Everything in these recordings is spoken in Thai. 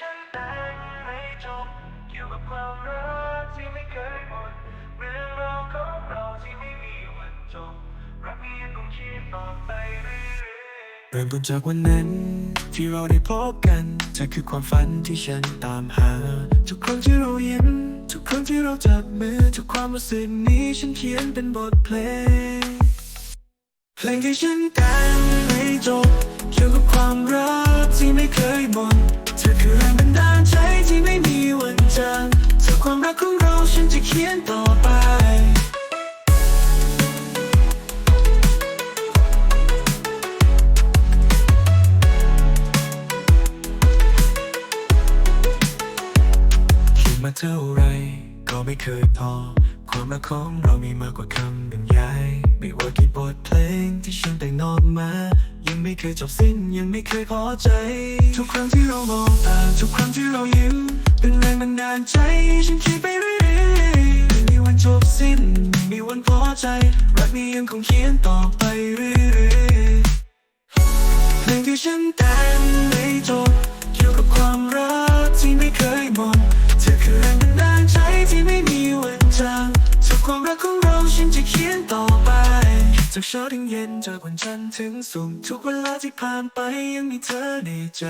ฉันแต่งไม่จบเกี่ยวกับความรักที่ไม่เคยหมดเรื่องราวของเราที่ไม่มีวันจบรักนี้ยังคงคิดต่อไปเรื่อยๆเริ่มต้นจากวันนั้น ที่เราได้พบกันเธอคือความฝันที่ฉันตามหา ทุกครั้งที่เรายิ้มทุกครั้งที่เราจับมือทุกความรู้สึกนี้ฉันเขียนเป็นบทเพลง เพลงที่ฉันแต่งไม่จบเกี่ยวกับความรักที่ไม่เคยหมด ขียนต่อไปคิดมาเท่าไรก็ไม่เคยพอ ความรักของเรามีมากกว่าคำบรรยายไม่ว่ากี่บทเพลงที่ฉันแต่งนอนมา ยังไม่เคยจบสิ้นยังไม่เคยพอใจ ทุกครั้งที่เรามองตาทุกครั้งที่เรายิ้ม เป็นแรงบันดาลใจให้ฉันคิดไปเรื่อย นพอใจ รักนี้ยังคงเขียนต่อไปเรื่อยๆเพลงที่ฉันแต่งไม่จบเกี่ยวกับความรักที่ไม่เคยหมดเธอคือแรงบันดาลใจที่ไม่มีวันจางจากความรักของเราฉันจะเขียนต่อไป จากเช้าถึงเย็นจากวันจันทร์ถึงศุกร์ทุกเวลาที่ผ่านไปยังมีเธอในใจ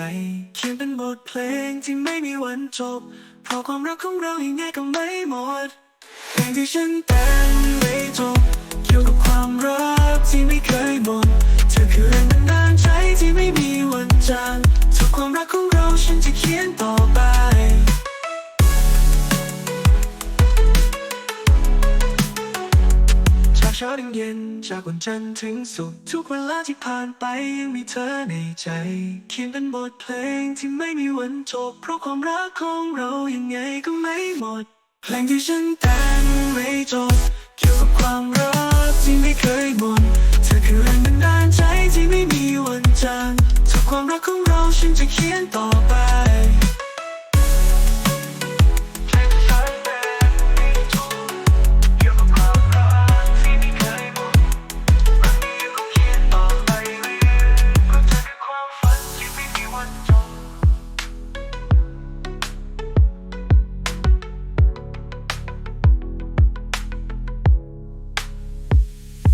เขียนเป็นบทเพลงที่ไม่มีวันจบ เพราะความรักของเรายังไงก็ไม่หมด เพลงที่ฉันแต่งไม่จบเกี่ยวกับความรักที่ไม่เคยหมดเธอคือแรงบันดาลใจที่ไม่มีวันจางทุกความรักของเราฉันจะเขียนต่อไปจากเช้าถึงเย็นจากวันจันทร์ถึงศุกร์ทุกเวลาที่ผ่านไปยังมีเธอในใจ เขียนเป็นบทเพลงที่ไม่มีวันจบ เพราะความรักของเรายังไงก็ไม่หมด เพลงที่ฉันแต่งไม่จบเกี่ยวกับความรักที่ไม่เคยหมดเธอคือ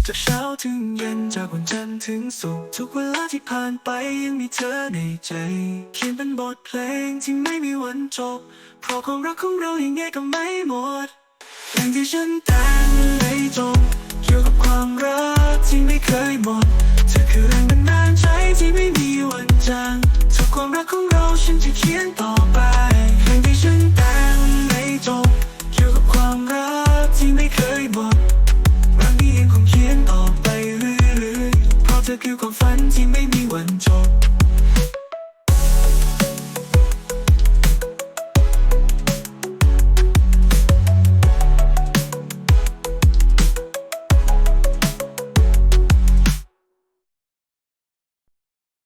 จากเช้าถึงเย็นจากวันจันทร์ถึงศุกร์ทุกเวลาที่ผ่านไปยังมีเธอในใจ เขียนเป็นบทเพลงที่ไม่มีวันจบ เพราะความรักของเรายังไงก็ไม่หมดเพลงที่ฉันแต่งไม่จบเกี่ยวกับความรักที่ไม่เคยหมดเธอคือแรงบันดาลใจที่ไม่มีวันจางทุกความรักของเราฉันจะเขียนต่อไป ธอคือความฝัน